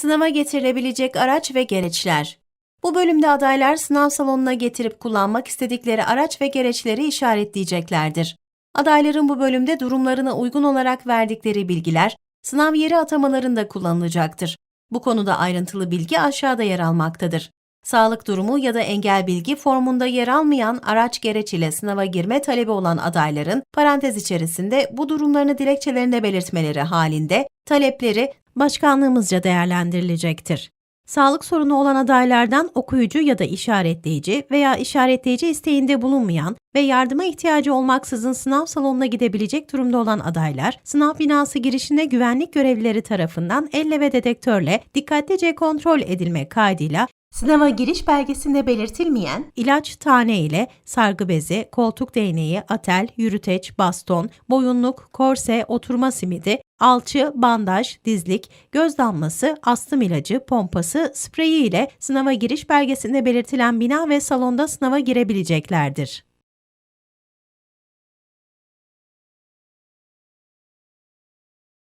Sınava getirilebilecek araç ve gereçler. Bu bölümde adaylar sınav salonuna getirip kullanmak istedikleri araç ve gereçleri işaretleyeceklerdir. Adayların bu bölümde durumlarına uygun olarak verdikleri bilgiler sınav yeri atamalarında kullanılacaktır. Bu konuda ayrıntılı bilgi aşağıda yer almaktadır. Sağlık durumu ya da engel bilgi formunda yer almayan araç gereç ile sınava girme talebi olan adayların parantez içerisinde bu durumlarını dilekçelerinde belirtmeleri halinde talepleri başkanlığımızca değerlendirilecektir. Sağlık sorunu olan adaylardan okuyucu ya da işaretleyici veya işaretleyici isteğinde bulunmayan ve yardıma ihtiyacı olmaksızın sınav salonuna gidebilecek durumda olan adaylar, sınav binası girişinde güvenlik görevlileri tarafından elle ve dedektörle dikkatlice kontrol edilme kaydıyla Sınava giriş belgesinde belirtilmeyen ilaç tane ile sargı bezi, koltuk değneği, atel, yürüteç, baston, boyunluk, korse, oturma simidi, alçı, bandaj, dizlik, göz damlası, astım ilacı, pompası, spreyi ile sınava giriş belgesinde belirtilen bina ve salonda sınava girebileceklerdir.